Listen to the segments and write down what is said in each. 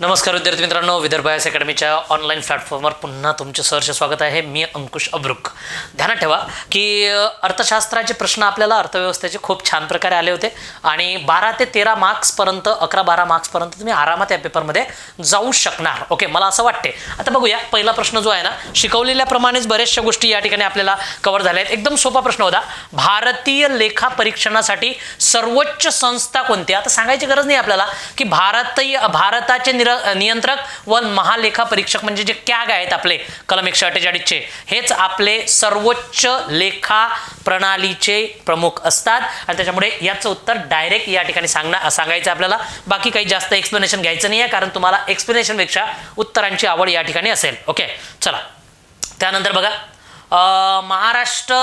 नमस्कार विद्यार्थी मित्रांनो विदर्भ आयस अकॅडमीच्या ऑनलाईन प्लॅटफॉर्मवर पुन्हा तुमचे सहर्ष स्वागत आहे. मी अंकुश अब्रुक. ध्यानात ठेवा की अर्थशास्त्राचे प्रश्न आपल्याला अर्थव्यवस्थेचे खूप छान प्रकारे आले होते आणि बारा ते तेरा मार्क्सपर्यंत अकरा बारा मार्क्सपर्यंत तुम्ही आरामात या पेपरमध्ये जाऊ शकणार. ओके मला असं वाटते आता बघूया पहिला प्रश्न जो आहे ना शिकवलेल्याप्रमाणेच बऱ्याचशा गोष्टी या ठिकाणी आपल्याला कव्हर झाल्या आहेत. एकदम सोपा प्रश्न होता. भारतीय लेखा परीक्षणासाठी सर्वोच्च संस्था कोणती? आता सांगायची गरज नाही आपल्याला की भारतीय भारताचे निर नियंत्रक व महालेखा परीक्षक म्हणजे जे कॅग आहेत आपले कलम एकशे अठ्ठेचाळीसचे हेच आपले सर्वोच्च लेखा प्रणालीचे प्रमुख असतात. आणि त्याच्यामुळे याचं उत्तर डायरेक्ट या ठिकाणी सांगणं सांगायचं आपल्याला. बाकी काही जास्त एक्सप्लेनेशन घ्यायचं नाही आहे कारण तुम्हाला एक्सप्लेनेशनपेक्षा उत्तरांची आवड या ठिकाणी असेल. ओके चला. त्यानंतर बघा. अं, महाराष्ट्र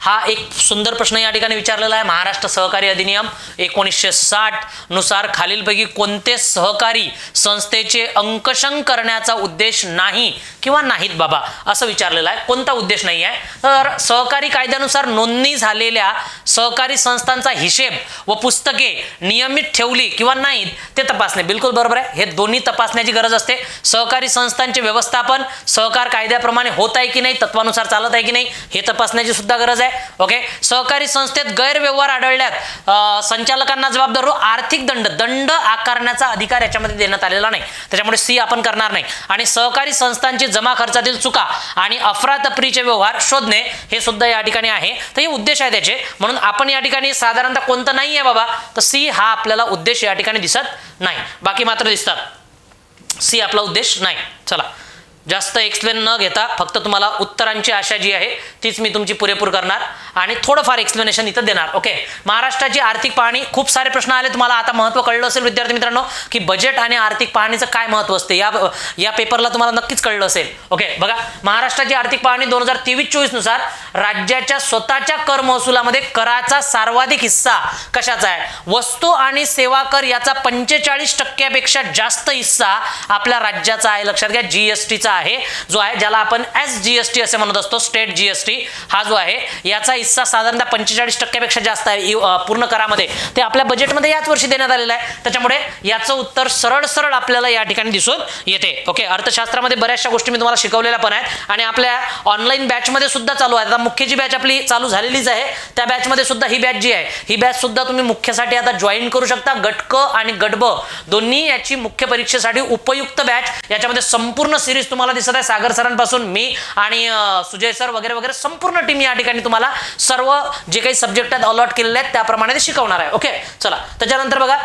हा एक सुंदर प्रश्न या ठिकाणी विचारलेला आहे. महाराष्ट्र सहकारी अधिनियम एकोणीसशे साठनुसार खालीलपैकी कोणते सहकारी संस्थेचे अंकशंक करण्याचा उद्देश नाही किंवा नाहीत बाबा असं विचारलेलं आहे. कोणता उद्देश नाही आहे? तर सहकारी कायद्यानुसार नोंदणी झालेल्या सहकारी संस्थांचा हिशेब व पुस्तके नियमित ठेवली किंवा नाहीत ते तपासणे. बिलकुल बरोबर आहे. हे दोन्ही तपासण्याची गरज असते. सहकारी संस्थांचे व्यवस्थापन सहकार कायद्याप्रमाणे होत आहे की नाही तत्वानुसार चालत आहे की नाही हे तपासण्याची सुद्धा गरज आहे. ओके? सहकारी संस्थेत गैरव्यवहार आढळल्यात. संचालकांना जबाबदार आर्थिक दंड. दंड आकारण्याचा अधिकार याच्यामध्ये देण्यात आलेला नाही. त्याच्यामुळे सी आपण करणार नाही. आणि सहकारी संस्थांची जमा खर्चातील चुका आणि अफरातफरीचे व्यवहार शोधणे हे सुद्धा या ठिकाणी आहे. तर हे उद्देश आहे त्याचे. म्हणून आपण या ठिकाणी साधारणतः कोणतं नाही आहे बाबा तर सी हा आपल्याला उद्देश या ठिकाणी दिसत नाही. बाकी मात्र दिसतात. सी आपला उद्देश नाही. चला. जास्त एक्सप्लेन न घेता फक्त तुम्हाला उत्तरांची आशा जी आहे तीच मी तुमची पुरेपूर करणार आणि थोडंफार एक्सप्लेनेशन इथं देणार. ओके महाराष्ट्राची आर्थिक पाहणी खूप सारे प्रश्न आले तुम्हाला आता महत्त्व कळलं असेल विद्यार्थी मित्रांनो की बजेट आणि आर्थिक पाहणीचं काय महत्त्व असते या या पेपरला तुम्हाला नक्कीच कळलं असेल. ओके बघा महाराष्ट्राची आर्थिक पाहणी दोन हजार तेवीस चोवीसनुसार राज्याच्या स्वतःच्या कर महसुलामध्ये कराचा सर्वाधिक हिस्सा कशाचा आहे? वस्तू आणि सेवा कर याचा पंचेचाळीस टक्क्यापेक्षा जास्त हिस्सा आपल्या राज्याचा आहे. लक्षात घ्या जीएसटीचा आहे जो आहे ज्याला आपण एस जीएसटी असे म्हणत असतो स्टेट जीएसटी हा जो आहे याचा हिस्सा साधारणतः पंचेचाळीस टक्क्यापेक्षा जास्त आहे पूर्ण करामध्ये. ते आपल्या बजेटमध्ये याच वर्षी देण्यात आलेलं आहे. त्याच्यामुळे याचं उत्तर सरळ सरळ आपल्याला या ठिकाणी दिसून येते. ओके अर्थशास्त्रामध्ये बऱ्याचशा गोष्टी मी तुम्हाला शिकवलेल्या पण आहेत. आणि आपल्या ऑनलाईन बॅचमध्ये सुद्धा चालू आहे. आता मुख्य जी बॅच आपली चालू झालेलीच आहे त्या बॅचमध्ये सुद्धा ही बॅच जी आहे ही बॅच सुद्धा तुम्ही मुख्यसाठी आता जॉईन करू शकता. गटक आणि गटब दोन्ही याची मुख्य परीक्षेसाठी उपयुक्त बॅच याच्यामध्ये संपूर्ण सिरीज तुम्हाला दिसत आहे. सागर सरांपासून मी आणि सुजय सर वगैरे वगैरे संपूर्ण टीम या ठिकाणी तुम्हाला सर्व जे काही सब्जेक्ट आहेत अलॉट केलेले आहेत त्याप्रमाणे ते शिकवणार आहे. ओके चला. त्याच्यानंतर बघा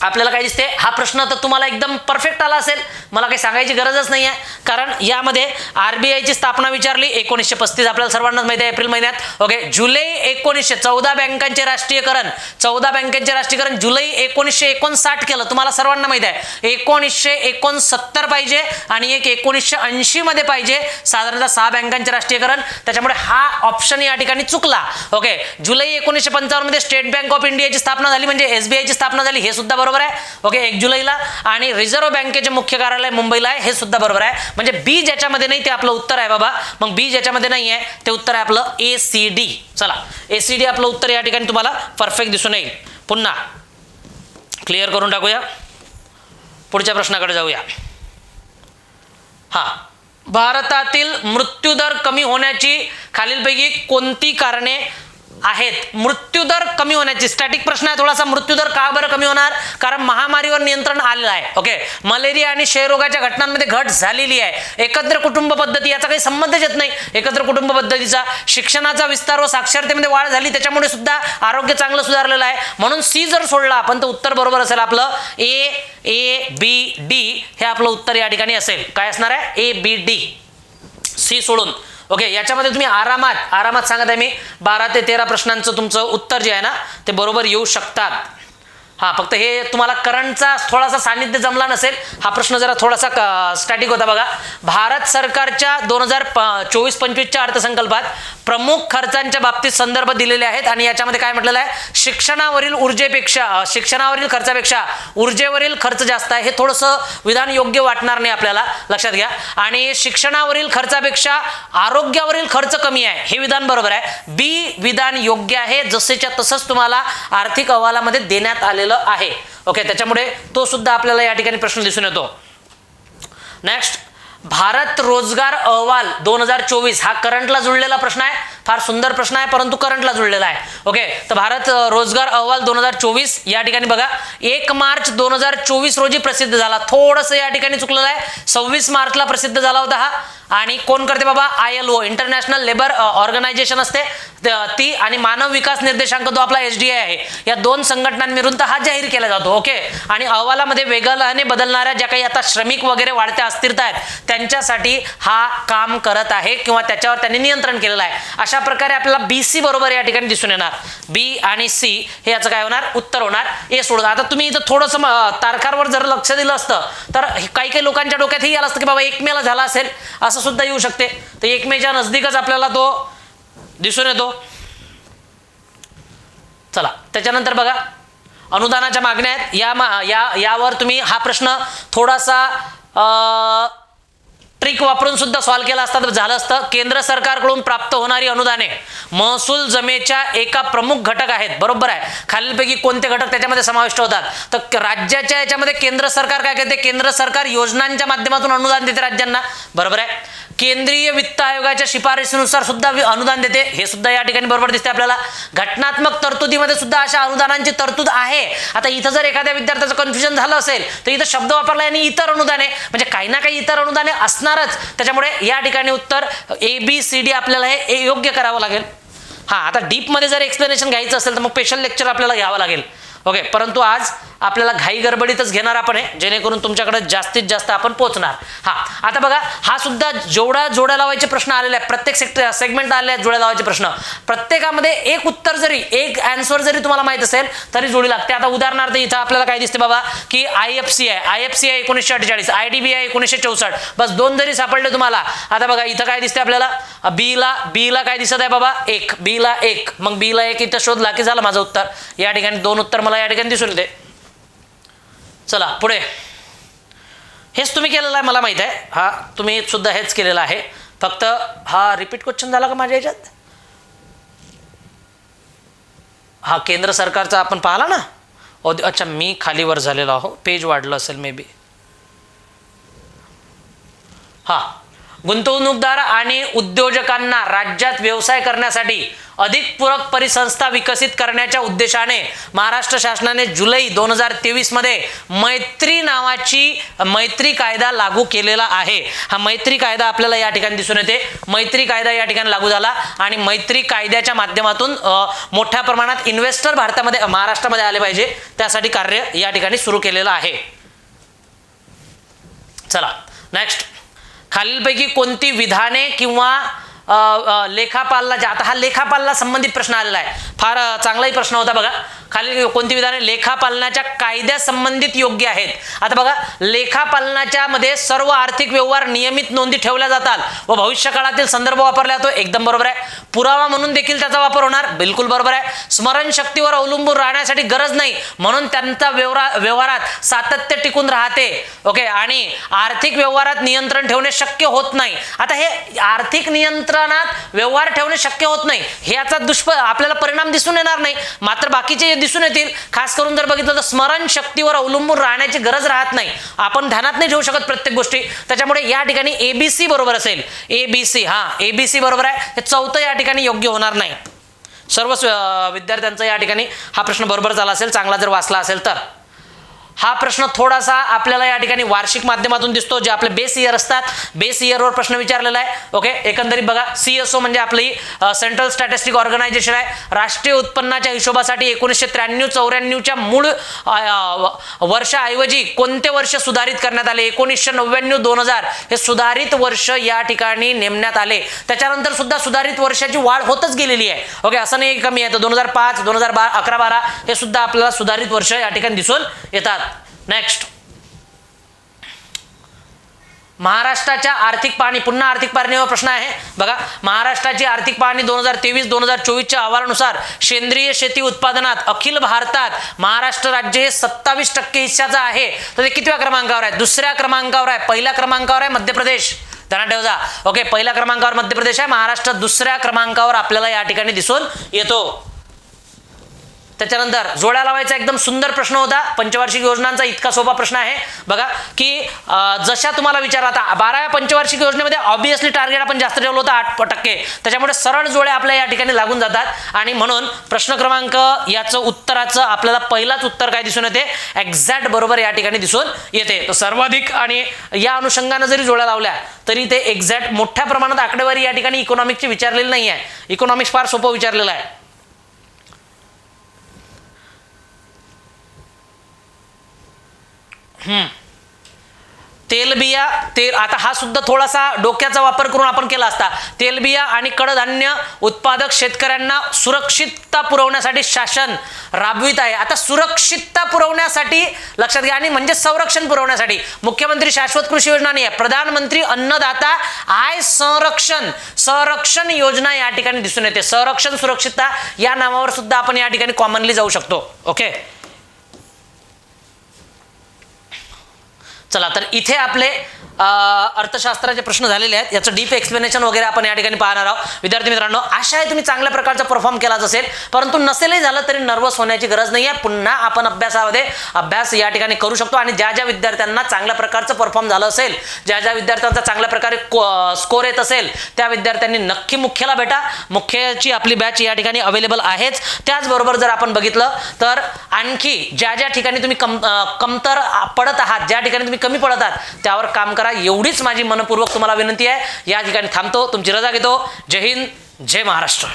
आपल्याला काय दिसते हा प्रश्न तर तुम्हाला एकदम परफेक्ट आला असेल. मला काही सांगायची गरजच नाही आहे कारण यामध्ये आर बी आयची स्थापना विचारली एकोणीसशे पस्तीस आपल्याला सर्वांनाच माहिती आहे एप्रिल महिन्यात. ओके जुलै एकोणीसशे चौदा बँकांचे राष्ट्रीयकरण. चौदा बँकांचे राष्ट्रीयकरण जुलै एकोणीसशे एकोणसाठ केलं. तुम्हाला सर्वांना माहिती आहे. एकोणीसशे एकोणसत्तर पाहिजे आणि एक एकोणीसशे ऐंशीमध्ये पाहिजे. साधारणतः सहा बँकांचे राष्ट्रीयकरण. त्याच्यामुळे हा ऑप्शन या ठिकाणी चुकला. ओके जुलै एकोणीसशे पंचावन्नमध्ये स्टेट बँक ऑफ इंडियाची स्थापना झाली. म्हणजे एसबीआयची स्थापना झाली. हे सुद्धा बरोबर आहे? ओके एक जुलैला आणि रिझर्व्ह बँकेचे मुख्य कार्यालय मुंबईला आहे हे सुद्धा बरोबर आहे. म्हणजे बी ज्याच्यामध्ये नाही ते आपलं उत्तर आहे बाबा. मग बी ज्याच्यामध्ये नाही आहे ते उत्तर आहे आपलं ए सी डी चला ए सी डी आपलं उत्तर या ठिकाणी तुम्हाला परफेक्ट दिसून येईल. पुन्हा क्लिअर करून टाकूया. पुढच्या प्रश्नाकडे जाऊया. हा भारतातील मृत्यूदर कमी होण्याची खालीलपैकी कोणती कारणे आहेत. मृत्यूदर कमी होण्याची स्टॅटिक प्रश्न आहे. थोडासा मृत्यूदर का बरं कमी होणार? कारण महामारीवर नियंत्रण आलेलं आहे. ओके मलेरिया आणि क्षयरोगाच्या घटनांमध्ये घट झालेली आहे. एकत्र कुटुंब पद्धती याचा काही संबंधच येत नाही. एकत्र कुटुंब पद्धतीचा शिक्षणाचा विस्तार व साक्षरतेमध्ये वाढ झाली. त्याच्यामुळे सुद्धा आरोग्य चांगलं सुधारलेलं आहे. म्हणून सी जर सोडला आपण तर उत्तर बरोबर असेल आपलं. ए ए बी डी हे आपलं उत्तर या ठिकाणी असेल. काय असणार आहे? ए बी डी सी सोडून. ओके याच्यामध्ये तुम्ही आरामात आरामात सांगत आहे मी बारा ते तेरा प्रश्नांचं तुमचं उत्तर जे आहे ना ते बरोबर येऊ शकतात. हां फक्त हे तुम्हाला करंटचा थोडासा सान्निध्य जमला नसेल हा प्रश्न जरा थोडासा स्टॅटिक होता बघा. भारत सरकारच्या दोन हजार चोवीस पंचवीसच्या अर्थसंकल्पात प्रमुख खर्चांच्या बाबतीत संदर्भ दिलेले आहेत आणि याच्यामध्ये काय म्हटलेलं आहे? शिक्षणावरील ऊर्जेपेक्षा शिक्षणावरील खर्चापेक्षा ऊर्जेवरील खर्च जास्त आहे. हे थोडंसं विधान योग्य वाटणार नाही आपल्याला. लक्षात घ्या. आणि शिक्षणावरील खर्चापेक्षा आरोग्यावरील खर्च कमी आहे. हे विधान बरोबर आहे. बी विधान योग्य आहे. जसेच्या तसंच तुम्हाला आर्थिक अहवालामध्ये देण्यात आलेलं आहे. ओके त्याच्यामुळे तो सुद्धा आपल्याला या ठिकाणी प्रश्न दिसून येतो. नेक्स्ट भारत रोजगार अहवाल दोन हजार चोवीस हा करंटला जुळलेला प्रश्न आहे. फार सुंदर प्रश्न आहे परंतु करंटला जुळलेला आहे. ओके तर भारत रोजगार अहवाल दोन हजार चोवीस या ठिकाणी बघा. एक मार्च दोन हजार चोवीस रोजी प्रसिद्ध झाला. थोडंसं या ठिकाणी चुकलेलं आहे. सव्वीस मार्चला प्रसिद्ध झाला होता हा. आणि कोण करते बाबा? I L O international labour organisation असते. ती आणि मानव विकास निर्देशांक जो आपला एस डी आय आहे या दोन संघटनांविरुद्ध हा जाहीर केला जातो ओके? आणि अहवालामध्ये वेगाने बदलणाऱ्या ज्या काही आता श्रमिक वगैरे वाढत्या अस्थिरता आहेत त्यांच्यासाठी हा काम करत आहे किंवा त्याच्यावर त्यांनी नियंत्रण केलेलं आहे. अशा प्रकारे आपल्याला बी सी बरोबर या ठिकाणी दिसून येणार. बी आणि सी हे याचं काय होणार? उत्तर होणार. ए सोडून आता तुम्ही इथं थोडंसं तारखांवर जर लक्ष दिलं असतं तर काही काही लोकांच्या डोक्यात हे आलं असतं की बाबा एक मेला झाला असेल असं सुद्धा येऊ शकते. तर एकमेच्या नजदीकच आपल्याला तो दिसून येतो. चला त्याच्यानंतर बघा. अनुदानाच्या मागण्या आहेत. या मा या यावर तुम्ही हा प्रश्न थोडासा ट्रिक वापरून सुद्धा सॉल्व्ह केला असता तर झालं असतं. केंद्र सरकारकडून प्राप्त होणारी अनुदाने महसूल जमेच्या एका प्रमुख घटक आहेत. बरोबर आहे. खालीलपैकी कोणते घटक त्याच्यामध्ये समाविष्ट होतात? तर राज्याच्या याच्यामध्ये केंद्र सरकार काय करते? केंद्र सरकार योजनांच्या माध्यमातून अनुदान देते राज्यांना. बरोबर आहे. केंद्रीय वित्त आयोगाच्या शिफारशीनुसार सुद्धा अनुदान देते. हे सुद्धा या ठिकाणी बरोबर दिसते आपल्याला. घटनात्मक तरतुदीमध्ये सुद्धा अशा अनुदानांची तरतूद आहे. आता इथं जर एखाद्या विद्यार्थ्याचं कन्फ्युजन झालं असेल तर इथं शब्द वापरला आणि इतर अनुदाने म्हणजे काही ना काही इतर अनुदाने असणारच. त्याच्यामुळे या ठिकाणी उत्तर ए बी सी डी आपल्याला हे ए- योग्य करावं लागेल. हां आता डीपमध्ये जर एक्सप्लेनेशन घ्यायचं असेल तर मग स्पेशल लेक्चर आपल्याला घ्यावं लागेल. ओके परंतु आज आपल्याला घाई गडबडीतच घेणार आपण हे जेणेकरून तुमच्याकडे जास्तीत जास्त आपण पोहोचणार हा आता बघा हा सुद्धा जेवढा जोड्या लावायचे प्रश्न आलेले आहेत. प्रत्येक सेक्टर सेगमेंट आलेले आहेत जोड्या लावायचे प्रश्न. प्रत्येकामध्ये एक उत्तर जरी एक अँसर जरी तुम्हाला माहीत असेल तरी जोडी लागते. आता उदाहरणार्थ इथं आपल्याला काय दिसते बाबा की I F C I I F C I एकोणीसशे अठ्ठेचाळीस आय डी बी आय एकोणीसशे चौसष्ट. बस दोन जरी सापडले तुम्हाला आता बघा इथं काय दिसते आपल्याला? बी ला बी ला काय दिसत आहे बाबा? एक. बी ला एक. मग बी ला एक इथं शोधला की झालं माझं उत्तर. या ठिकाणी दोन उत्तर मला या ठिकाणी दिसून येते. चला पुढे. हेच तुम्ही केलेलं आहे मला माहीत आहे. हा तुम्ही सुद्धा हेच केलेलं आहे. फक्त हा रिपीट क्वेश्चन झाला का माझ्या याच्यात? हा केंद्र सरकारचा आपण पाहिला ना? अच्छा मी खालीवर झालेलो आहो. पेज वाढलं असेल मे बी हा. गुंतवणूकदार आणि उद्योजकांना राज्यात व्यवसाय करण्यासाठी अधिक पूरक परिसंस्था विकसित करण्याच्या उद्देशाने महाराष्ट्र शासनाने जुलै दोन हजार तेवीसमध्ये मैत्री नावाची मैत्री कायदा लागू केलेला आहे. हा मैत्री कायदा आपल्याला या ठिकाणी दिसून येते. मैत्री कायदा या ठिकाणी लागू झाला आणि मैत्री कायद्याच्या माध्यमातून मोठ्या प्रमाणात इन्व्हेस्टर भारतामध्ये महाराष्ट्रामध्ये आले पाहिजे. त्यासाठी कार्य या ठिकाणी सुरू केलेलं आहे. चला नेक्स्ट खालीलपैकी कोणती विधाने किंवा लेखापालला अ, आता हा लेखापालला संबंधित प्रश्न आलेला आहे. फार चांगलाही प्रश्न होता बघा. खालील कोणती विधाने? लेखापालनाच्या कायद्या संबंधित योग्य आहेत. आता बघा लेखापालनाच्या मध्ये सर्व आर्थिक व्यवहार नियमित नोंदी ठेवल्या जातात व भविष्य काळातील संदर्भ वापरला जातो. एकदम बरोबर आहे. पुरावा म्हणून देखील त्याचा वापर होणार. बिलकुल बरोबर आहे. स्मरणशक्तीवर अवलंबून राहण्यासाठी गरज नाही. म्हणून त्यांचा व्यवहार व्यवहारात सातत्य टिकून राहते. ओके? आणि आर्थिक व्यवहारात नियंत्रण ठेवणे शक्य होत नाही. आता हे आर्थिक नियंत्रणात व्यवहार ठेवणे शक्य होत नाही. हे याचा दुष्प आपल्याला परिणाम दिसून येणार नाही. मात्र बाकीचे दिसून येतील. खास करून जर बघितलं तर स्मरण शक्तीवर अवलंबून राहण्याची गरज राहत नाही. आपण ध्यानात नाही ठेवू शकत प्रत्येक गोष्टी. त्याच्यामुळे या ठिकाणी एबीसी बरोबर असेल. एबीसी हा एबीसी बरोबर आहे. हे चौथं या ठिकाणी योग्य होणार नाही. सर्व विद्यार्थ्यांचा या ठिकाणी हा प्रश्न बरोबर झाला असेल. चांगला जर वाचला असेल तर. हा प्रश्न थोडासा आपल्याला या ठिकाणी वार्षिक माध्यमातून दिसतो जे आपले बेस इयर असतात. बेस इयरवर प्रश्न विचारलेला आहे. ओके एकंदरीत बघा सी एस ओ म्हणजे आपली सेंट्रल स्टॅटिस्टिक ऑर्गनायझेशन आहे. राष्ट्रीय उत्पन्नाच्या हिशोबासाठी एकोणीसशे त्र्याण्णव चौऱ्याण्णवच्या मूळ वर्षाऐवजी कोणते वर्ष सुधारित करण्यात आले? एकोणीसशे नव्याण्णव दोन हजार हे सुधारित वर्ष या ठिकाणी नेमण्यात आले. त्याच्यानंतर सुद्धा सुधारित वर्षाची वाढ होतच गेलेली आहे. ओके असं नाही कमी आहे. तर दोन हजार पाच दोन हजार बारा अकरा बारा हे सुद्धा आपल्याला सुधारित वर्ष या ठिकाणी दिसून येतात. नेक्स्ट महाराष्ट्राच्या आर्थिक पाहणी पुन्हा आर्थिक पाहणीवर प्रश्न आहे. बघा महाराष्ट्राची आर्थिक पाहणी दोन हजार तेवीस दोन हजार चोवीसच्या अहवालानुसार सेंद्रिय शेती उत्पादनात अखिल भारतात महाराष्ट्र राज्य हे सत्तावीस टक्के हिस्साचं आहे. तर ते कितव्या क्रमांकावर आहे? दुसऱ्या क्रमांकावर आहे. पहिल्या क्रमांकावर आहे मध्य प्रदेश. ध्यानात ठेवजा ओके पहिल्या क्रमांकावर मध्य प्रदेश आहे. महाराष्ट्र दुसऱ्या क्रमांकावर आपल्याला या ठिकाणी दिसून येतो. त्याच्यानंतर जोड्या लावायचा एकदम सुंदर प्रश्न होता. पंचवार्षिक योजनांचा इतका सोपा प्रश्न आहे. बघा की जशा तुम्हाला विचार आता बाराव्या पंचवार्षिक योजनेमध्ये ऑब्विसली टार्गेट आपण जास्त ठेवलं होतं आठ टक्के. त्याच्यामुळे सरळ जोड्या आपल्या या ठिकाणी लागून जातात. आणि म्हणून प्रश्न क्रमांक याचं उत्तराचं आपल्याला पहिलाच उत्तर काय दिसून येते? एक्झॅक्ट बरोबर या ठिकाणी दिसून येते. तर सर्वाधिक आणि या अनुषंगानं जरी जोड्या लावल्या तरी ते एक्झॅक्ट मोठ्या प्रमाणात आकडेवारी या ठिकाणी इकॉनॉमिकची विचारलेली नाही आहे इकॉनॉमिक्स फार सोपं विचारलेलं आहे. तेलबिया तेल आता हा सुद्धा थोडासा डोक्याचा वापर करून आपण केला असता. तेलबिया आणि कडधान्य उत्पादक शेतकऱ्यांना सुरक्षितता पुरवण्यासाठी शासन राबवित आहे. आता सुरक्षितता पुरवण्यासाठी लक्षात घ्या आणि म्हणजे संरक्षण पुरवण्यासाठी. मुख्यमंत्री शाश्वत कृषी योजना नाही आहे. प्रधानमंत्री अन्नदाता आय संरक्षण संरक्षण योजना या ठिकाणी दिसून येते. संरक्षण सुरक्षितता या नावावर सुद्धा आपण या ठिकाणी कॉमनली जाऊ शकतो. ओके चला तर इथे आपले अर्थशास्त्राचे प्रश्न झालेले आहेत. याचं डीप एक्सप्लेनेशन वगैरे आपण या ठिकाणी पाहणार आहोत. विद्यार्थी मित्रांनो आशा आहे तुम्ही चांगल्या प्रकारचा परफॉर्म केलाच असेल. परंतु नसेलही झालं तरी नर्वस होण्याची गरज नाही आहे पुन्हा आपण अभ्यासामध्ये अभ्यास या ठिकाणी करू शकतो आणि ज्या ज्या विद्यार्थ्यांना चांगल्या प्रकारचं परफॉर्म झालं असेल ज्या ज्या विद्यार्थ्यांचा चांगल्या प्रकारे स्कोर येत असेल त्या विद्यार्थ्यांनी नक्की मुख्याला भेटा. मुख्याची आपली बॅच या ठिकाणी अवेलेबल आहेच. त्याचबरोबर जर आपण बघितलं तर आणखी ज्या ज्या ठिकाणी तुम्ही कम कमतर पडत आहात ज्या ठिकाणी तुम्ही कमी पडत आहात त्यावर काम करा एवढीच माझी मनपूर्वक तुम्हाला विनंती आहे. या ठिकाणी थांबतो तुमची रजा घेतो. जय हिंद जय महाराष्ट्र.